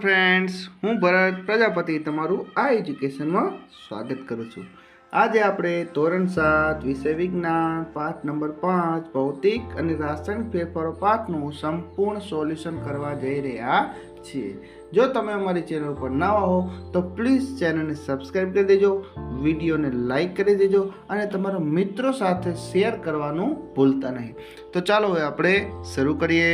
Friends હું ભરત, પ્રજાપતિ તમારું આ એજ્યુકેશનમાં સ્વાગત કરું છું. આજે આપણે ધોરણ સાત, વિષય વિજ્ઞાન, પાઠ નંબર પાંચ, ભૌતિક અને રાસાયણિક ફેરફારો પાઠનું સંપૂર્ણ સોલ્યુશન કરવા જઈ રહ્યા છીએ. જો તમે અમારી ચેનલ પર નવા હો, તો પ્લીઝ ચેનલને સબસ્ક્રાઈબ કરી દેજો, વિડીયોને લાઈક કરી દેજો અને તમારા મિત્રો સાથે શેર કરવાનું ભૂલતા નહીં. તો ચાલો હવે આપણે શરૂ કરીએ.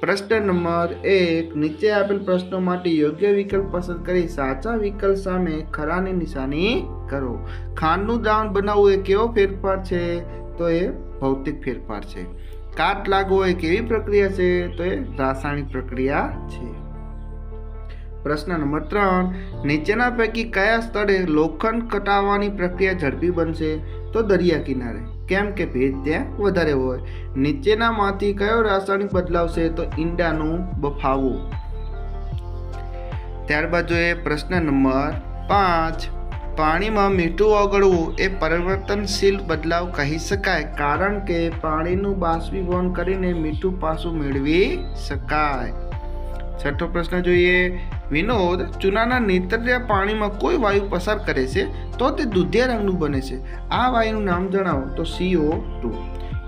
પ્રશ્ન નંબર એક, નીચે આપેલ પ્રશ્નો માટે યોગ્ય વિકલ્પ પસંદ કરી સાચા વિકલ્પ સામે ખરાની નિશાની કરો. ખાંડનું દ્રાવણ બનાવવું એ કેવો ફેરફાર છે? તો એ ભૌતિક ફેરફાર છે. કાટ લાગવો એ કેવી પ્રક્રિયા છે? તો એ રાસાયણિક પ્રક્રિયા છે. પ્રશ્ન નંબર ત્રણ, નીચેના પૈકી કયા સ્થળે લોખંડ કટાવવાની પ્રક્રિયા ઝડપી બનશે? તો દરિયા કિનારે. કેમ કે ભેજ ત્યાં વધારે હોય. નીચેનામાંથી કયો રાસાયણિક બદલાવશે તો ઈંડાનું બફાવું? ત્યારબાદ જોઈએ પ્રશ્ન નંબર પાંચ, પાણીમાં મીઠું ઓગળવું એ પરિવર્તનશીલ બદલાવ કહી શકાય, કારણ કે પાણીનું બાષ્પીભવન કરીને મીઠું પાછું મેળવી શકાય. છઠ્ઠો પ્રશ્ન જોઈએ વિનોદ ચૂનાના નેતરિયા પાણીમાં કોઈ વાયુ પસાર કરે છે તો તે દૂધિયા રંગનું બને છે. આ વાયુનું નામ જણાવો તો સીઓ ટુ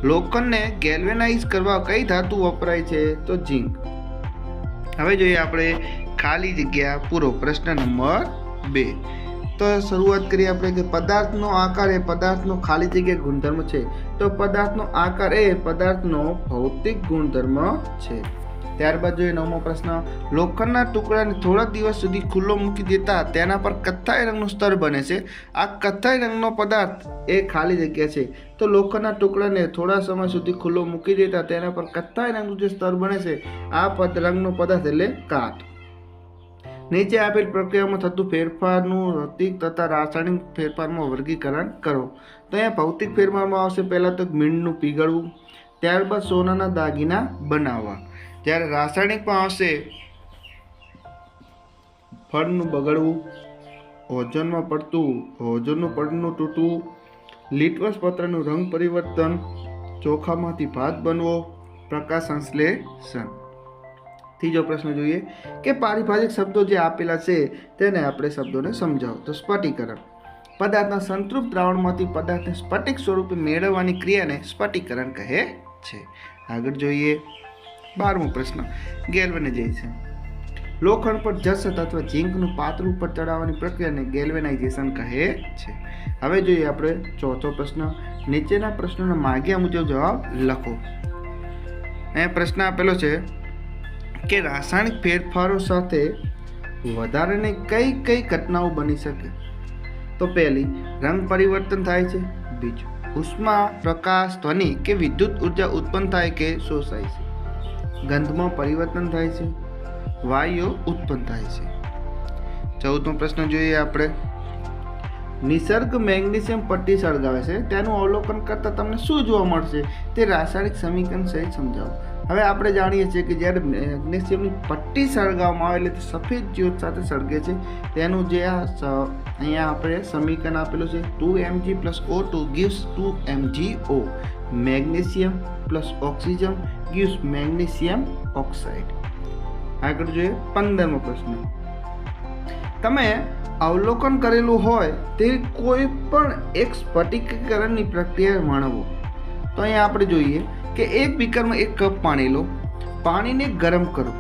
લોખંડને ગેલ્વેનાઇઝ કરવા કઈ ધાતુ વપરાય છે? તો ઝીંક. હવે જોઈએ આપણે ખાલી જગ્યા પૂરો પ્રશ્ન નંબર બે. તો શરૂઆત કરીએ આપણે કે પદાર્થનો આકાર એ પદાર્થનો ખાલી જગ્યા ગુણધર્મ છે. તો પદાર્થનો આકાર એ પદાર્થનો ભૌતિક ગુણધર્મ છે. ત્યારબાદ જોઈએ નવમો પ્રશ્ન. લોખંડના ટુકડાને થોડાક દિવસ સુધી ખુલ્લો મૂકી દેતા તેના પર કથ્થાઈ રંગનું સ્તર બને છે. આ કથ્થાઈ રંગનો પદાર્થ એ ખાલી જગ્યા છે. તો લોખંડના ટુકડાને થોડા સમય સુધી ખુલ્લો મૂકી દેતા તેના પર કથ્થાઈ રંગનું જે સ્તર બને છે, આ પદ રંગનો પદાર્થ એટલે કાટ નીચે આપેલ પ્રક્રિયામાં થતું ફેરફારનું ભૌતિક તથા રાસાયણિક ફેરફારમાં વર્ગીકરણ કરો. તો અહીંયા ભૌતિક ફેરફારમાં આવશે પહેલાં તો મીણનું પીગળવું, ત્યારબાદ સોનાના દાગીના બનાવવા. જ્યારે પણ આવશે. ફળનું બગડવું ઓઝોનમાં પડતું ઓઝોનનું પડનું તૂટવું, લીટવસ પત્રનું રંગ પરિવર્તન, ચોખામાંથી ભાત બનવો પ્રકાશ સંશ્લેષણ ત્રીજો પ્રશ્ન જોઈએ કે પારિભાષિક શબ્દો જે આપેલા છે તેને આપણે શબ્દોને સમજાવો. તો સ્ફટિકરણ. પદાર્થના સંતૃપ્ત દ્રાવણમાંથી પદાર્થને સ્ફટિક સ્વરૂપે મેળવવાની ક્રિયાને સ્ફટિકરણ કહે છે. આગળ જોઈએ. બારમો પ્રશ્ન. ગેલ્વેનાઇઝેશન લોખંડ પર જસત અથવા ઝીંકનું પાતળું ઉપર ચડાવવાની પ્રક્રિયાને ગેલ્વેનાઇઝેશન કહે છે. હવે જોઈએ આપણે ચોથો પ્રશ્ન. નીચેના પ્રશ્નોના માગ્યા મુજબ જવાબ લખો. અહીંયા પ્રશ્ન આપેલો છે કે રાસાયણિક ફેરફારો સાથે વધારાની કઈ કઈ ઘટનાઓ બની શકે? તો પહેલી, રંગ પરિવર્તન થાય છે. બીજું, ઉષ્મા, પ્રકાશ, ધ્વનિ કે વિદ્યુત ઊર્જા ઉત્પન્ન થાય કે શોષાય છે? ગંધમાં પરિવર્તન થાય છે, વાયુઓ ઉત્પન્ન થાય છે. ચૌદમો પ્રશ્ન જોઈએ આપણે. નિસર્ગ મેગ્નેશિયમ પટ્ટી સળગાવે છે, તેનું અવલોકન કરતાં તમને શું જોવા મળશે? તે રાસાયણિક સમીકરણ સહિત સમજાવો. હવે આપણે જાણીએ છીએ કે જ્યારે મેગ્નેશિયમની પટ્ટી સળગાવવામાં આવે, એટલે સફેદ જ્યોત સાથે સળગે છે. તેનું જે આ અહીંયા આપણે સમીકરણ આપેલું છે, two MG plus O two, gives two MG O. Magnesium plus oxygen gives magnesium oxide. આગળ જોઈએ પંદરમો પ્રશ્ન. તમે અવલોકન કરેલું હોય તે કોઈ પણ એક સ્ફટિકીકરણની પ્રક્રિયા વર્ણવો. તો અહીંયા આપણે જોઈએ કે એક બીકરમાં એક કપ પાણી લો. પાણીને ગરમ કરો.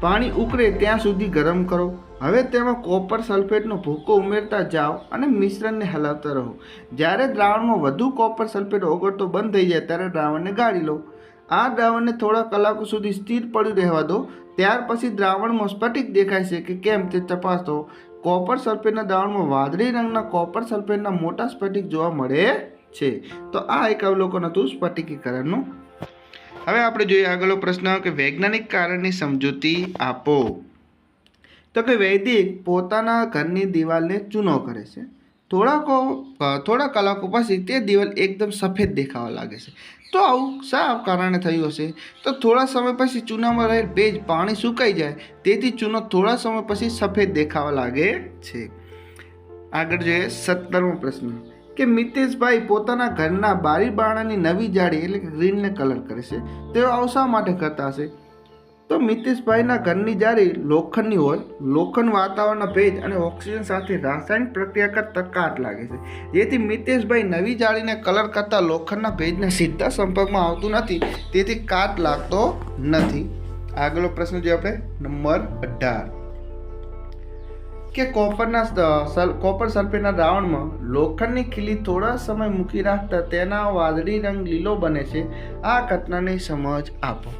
પાણી ઉકળે ત્યાં સુધી ગરમ કરો. હવે તેમાં કોપર સલ્ફેટનો ભૂકો ઉમેરતા જાઓ અને મિશ્રણને હલાવતા રહો. જ્યારે દ્રાવણમાં વધુ કોપર સલ્ફેટ ઓગળતો બંધ થઈ જાય ત્યારે દ્રાવણને ગાળી લો. આ દ્રાવણને થોડા કલાકો સુધી સ્થિર પડ્યું રહેવા દો. ત્યાર પછી દ્રાવણમાં સ્ફટિક દેખાય છે કે કેમ તે તપાસો. કોપર સલ્ફેટના દ્રાવણમાં વાદળી રંગના કોપર સલ્ફેટના મોટા સ્ફટિક જોવા મળે છે. તો આ એક અવલોકન હતું સ્ફટિકીકરણનું. હવે આપણે જોઈએ આગળનો પ્રશ્ન કે વૈજ્ઞાનિક કારણની સમજૂતી આપો. તો કે વૈદિક પોતાના ઘરની દિવાલને ચૂનો કરે છે. થોડાકો થોડા કલાકો પછી તે દિવાલ એકદમ સફેદ દેખાવા લાગે છે. તો આવું શા કારણે થયું હશે? તો થોડા સમય પછી ચૂનામાં રહેલ ભેજ પાણી સુકાઈ જાય, તેથી ચૂનો થોડા સમય પછી સફેદ દેખાવા લાગે છે. આગળ જોઈએ સત્તરમો પ્રશ્ન. કે મિતેશભાઈ પોતાના ઘરના બારી બારણાની નવી જાળી એટલે કે ગ્રીનને કલર કરે છે. તેઓ આવું શા માટે કરતા હશે? તો મિતેશભાઈના ઘરની જારી લોખંડની હોય, લોખંડ વાતાવરણના ભેજ અને ઓક્સિજન સાથે રાસાયણિક પ્રક્રિયા કરતાં કાટ લાગે છે. જેથી મિતેશભાઈ નવી જાળીને કલર કરતાં લોખંડના ભેજને સીધા સંપર્કમાં આવતું નથી, તેથી કાટ લાગતો નથી. આગળનો પ્રશ્ન જોઈએ આપણે નંબર અઢાર. કે કોપરના કોપર સલ્ફેટના દ્રાવણમાં લોખંડની ખીલી થોડા સમય મૂકી રાખતા તેના વાદળી રંગ લીલો બને છે. આ ઘટનાની સમજ આપો.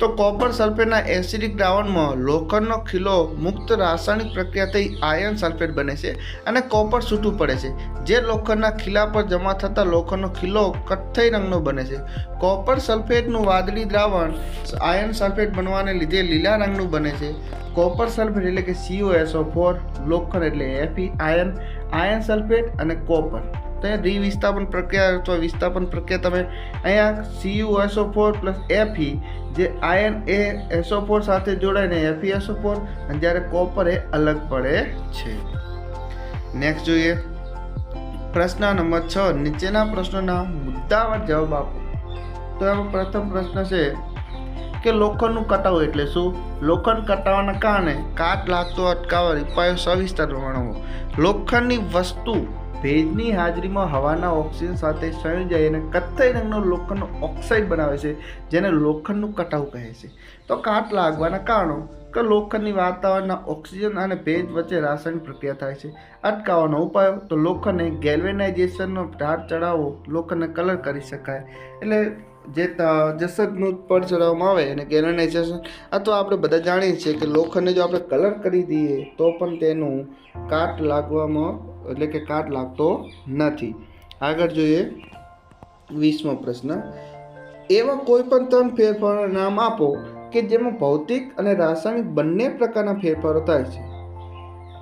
તો કોપર સલ્ફેટના એસિડિક દ્રાવણમાં લોખંડનો ખીલો મુક્ત રાસાયણિક પ્રક્રિયા થઈ આયર્ન સલ્ફેટ બને છે અને કોપર છૂટું પડે છે. જે લોખંડના ખીલા પર જમા થતા લોખંડનો ખીલો કથ્થઈ રંગનો બને છે. કોપર સલ્ફેટનું વાદળી દ્રાવણ આયર્ન સલ્ફેટ બનવાને લીધે લીલા રંગનું બને છે. કોપર સલ્ફેટ એટલે કે સીઓએસઓ ફોર લોખંડ એટલે એફી આયર્ન આયર્ન સલ્ફેટ અને કોપર. તો અહીંયા દ્વિવિસ્થાપન પ્રક્રિયા અથવા વિસ્થાપન પ્રક્રિયા તમે અહીંયા સીયુએસઓ ફોર પ્લસ એફઈ જે આયર્ન એ એસો ફોર સાથે જોડાઈને એફઈ એસો ફોર અને જ્યારે કોપર એ અલગ પડે છે. નેક્સ્ટ જોઈએ. પ્રશ્ન નંબર છ, નીચેના પ્રશ્નોના મુદ્દાવાર જવાબ આપો. તો એમાં પ્રથમ પ્રશ્ન છે કે લોખંડનું કટાવ એટલે શું? લોખંડ કટાવવાના કારણે કાટ લાગતો અટકાવવા ઉપાયો સવિસ્તર વર્ણવો લોખંડની વસ્તુ ભેજની હાજરીમાં હવાના ઓક્સિજન સાથે સંયોજાઈ અને કથ્થઈ રંગનો લોખંડનો ઓક્સાઇડ બનાવે છે, જેને લોખંડનું કટાવ કહે છે. તો કાટ લાગવાના કારણો? કે લોખંડની વાતાવરણના ઓક્સિજન અને ભેજ વચ્ચે રાસાયણિક પ્રક્રિયા થાય છે. અટકાવવાનો ઉપાય? તો લોખંડને ગેલ્વેનાઇઝેશનનો ઢાળ ચડાવવો લોખંડને કલર કરી શકાય. એટલે જે જસદનું પડ ચડાવવામાં આવે એને ગેલ્વેનાઇઝેશન. અથવા આપણે બધા જાણીએ છીએ કે લોખંડને જો આપણે કલર કરી દઈએ, તો પણ તેનું કાટ લાગવામાં એટલે કે કાટ લાગતો નથી. આગળ જોઈએ વીસમો પ્રશ્ન. એવા કોઈ પણ ત્રણ ફેરફારોના નામ આપો કે જેમાં ભૌતિક અને રાસાયણિક બંને પ્રકારના ફેરફારો થાય છે.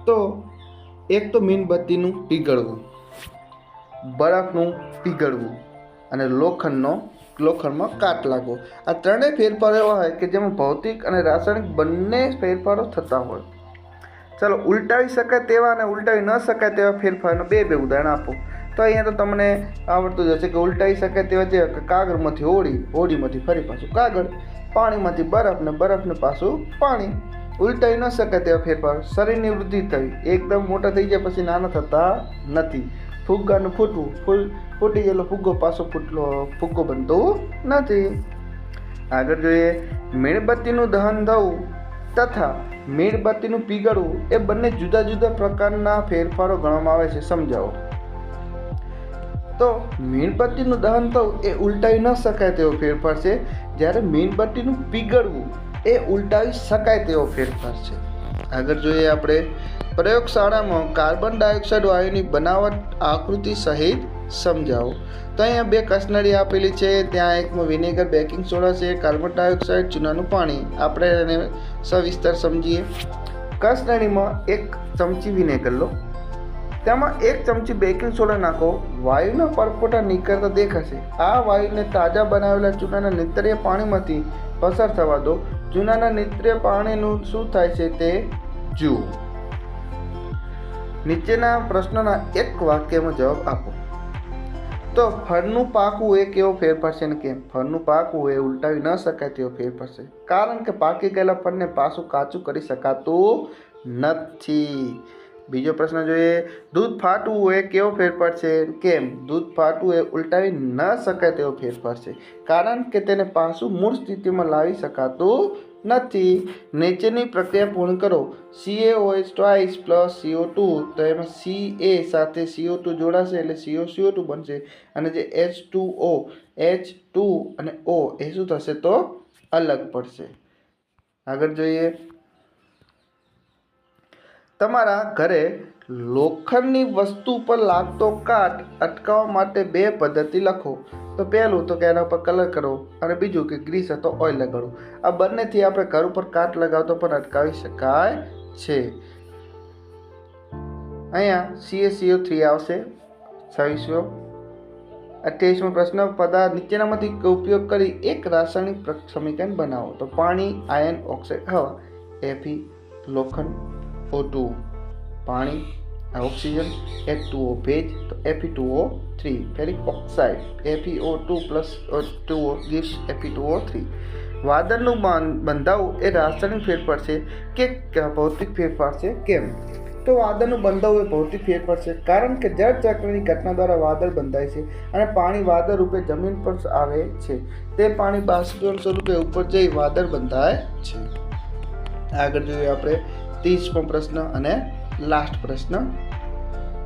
તો એક તો મીણબત્તીનું પીગળવું, બરફનું પીગળવું અને લોખંડનો, લોખંડમાં કાટ લાગવો. આ ત્રણેય ફેરફારો એવા હોય કે જેમાં ભૌતિક અને રાસાયણિક બંને ફેરફારો થતા હોય. ચાલો, ઉલટાવી શકાય તેવા અને ઉલટાવી ન શકાય તેવા ફેરફારનો બે બે ઉદાહરણ આપો. તો અહીંયા તો તમને આવડતું જ હશે કે ઉલટાવી શકાય તેવા જે કાગળમાંથી હોળી હોળીમાંથી ફરી પાછું કાગળ, પાણીમાંથી બરફ ને બરફને પાછું પાણી. ઉલટાવી ન શકાય તેવા ફેરફાર. શરીરની વૃદ્ધિ થવી એકદમ મોટા થઈ જાય પછી નાના થતા નથી. ફુગ્ગાનું ફૂટવું. ફૂલ ફૂટી ગયેલો ફુગ્ગો પાછો ફૂટલો, ફુગ્ગો બનતો નથી. આગળ જોઈએ, મીણબત્તીનું દહન થવું. તથા મીણબત્તીનું પીગળવું એ બંને જુદા જુદા પ્રકારના ફેરફારો ગણવામાં આવે છે, સમજાવો. તો મીણબત્તીનું દહન થવું એ ઉલટાવી ન શકાય તેવો ફેરફાર છે, જ્યારે મીણબત્તીનું પીગળવું એ ઉલટાવી શકાય તેવો ફેરફાર છે. આગળ જોઈએ આપણે પ્રયોગશાળામાં કાર્બન ડાયોક્સાઇડ વાયુની બનાવટ આકૃતિ સહિત સમજાવો. તો અહીંયા બે કસનળી આપેલી છે. ત્યાં એકમાં વિનેગર બેકિંગ સોડા છે, કાર્બન ડાયોક્સાઇડ, ચૂનાનું પાણી. આપણે એને સવિસ્તર સમજીએ. કસનળીમાં એક ચમચી વિનેગર લો. તેમાં એક ચમચી બેકિંગ સોડા નાખો. વાયુના પરપોટા નીકળતા દેખાશે. આ વાયુને તાજા બનાવેલા ચૂનાના નિત્રીય પાણીમાંથી પસાર થવા દો. ચૂનાના નિત્રિય પાણીનું શું થાય છે તે જુઓ. નીચેના પ્રશ્નોના એક વાક્યમાં જવાબ આપો. તો ફળનું પાકવું એ કેવો ફેરફાર છે ને કેમ? ફળનું પાકવું એ ઉલટાવી ન શકાય તેવો ફેરફાર છે કારણ કે પાકી ગયેલા ફળને પાછું કાચું કરી શકાતું નથી. બીજો પ્રશ્ન જોઈએ, દૂધ ફાટવું એ કેવો ફેરફાર છે કેમ? દૂધ ફાટવું એ ઉલટાવી ન શકાય તેવો ફેરફાર છે કારણ કે તેને પાછું મૂળ સ્થિતિમાં લાવી શકાતું નથી. નીચેની પ્રક્રિયા પૂર્ણ કરો. CaOH twice plus CO two તો એમાં સી એ સાથે સીઓ ટુ જોડાશે એટલે સીઓ સીઓ ટુ બનશે. અને જે H two O H two અને ઓ એ શું થશે તો અલગ પડશે. આગળ જોઈએ. તમારા ઘરે લોખંડની વસ્તુ પર લાગતો કાટ અટકાવવા માટે બે પદ્ધતિ લખો. તો પહેલું તો કે એના પર કલર કરો અને બીજું કે ગ્રીસ હતો ઓઇલ લગાડો. આ બંનેથી આપણે ઘર ઉપર કાટ લગાવતો પણ અટકાવી શકાય છે. અહીંયા સીએસીઓ થ્રી આવશે. છવ્વીસમો. અઠ્યાવીસમો પ્રશ્ન, પદાર્થ નીચેનામાંથી ઉપયોગ કરી એક રાસાયણિક સમીકરણ બનાવો. તો પાણી, આયન, ઓક્સાઇડ, હવા એફી લોખંડ ઓ ટુ પાણી ઓક્સિજન એચ ટુ ઓ ભેજ, તો FE two O three ferric oxide FEO two plus two gives FE two O three વાદળનું બાંધ- બંધાવું એ રાસાયણિક ફેરફાર છે કે ભૌતિક ફેરફાર છે કેમ? તો વાદળનું બંધાવું એ ભૌતિક ફેરફાર છે કારણ કે જળચક્રની ઘટના દ્વારા વાદળ બંધાય છે અને પાણી વાદળ રૂપે જમીન પર આવે છે. તે પાણી બાષ્પીભવન સ્વરૂપે ઉપર જઈ વાદળ બંધાય છે. આગળ જોઈએ આપણે ત્રીસમો પ્રશ્ન અને લાસ્ટ પ્રશ્ન.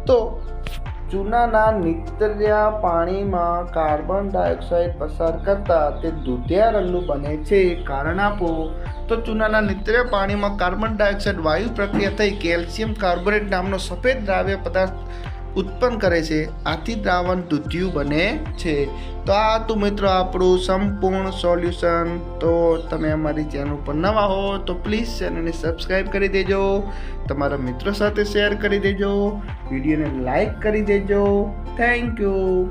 તો ચૂનાના નીતર્યા પાણીમાં કાર્બન ડાયોક્સાઇડ પસાર કરતા તે દૂધિયા રંગનું બને છે, કારણ આપો. તો ચૂનાના નીતર્યા પાણીમાં કાર્બન ડાયોક્સાઇડ વાયુ પ્રક્રિયા થઈ કેલ્શિયમ કાર્બોનેટ નામનો સફેદ દ્રાવ્ય પદાર્થ ઉત્પન્ન કરે છે. આથી દ્રાવણ દૂધિયું બને છે. તો આ હતું મિત્રો આપણું સંપૂર્ણ સોલ્યુશન. તો તમે અમારી ચેનલ પર નવા હો તો પ્લીઝ ચેનલને સબસ્ક્રાઈબ કરી દેજો. તમારા મિત્રો સાથે શેર કરી દેજો. વિડીયોને લાઈક કરી દેજો. Thank you.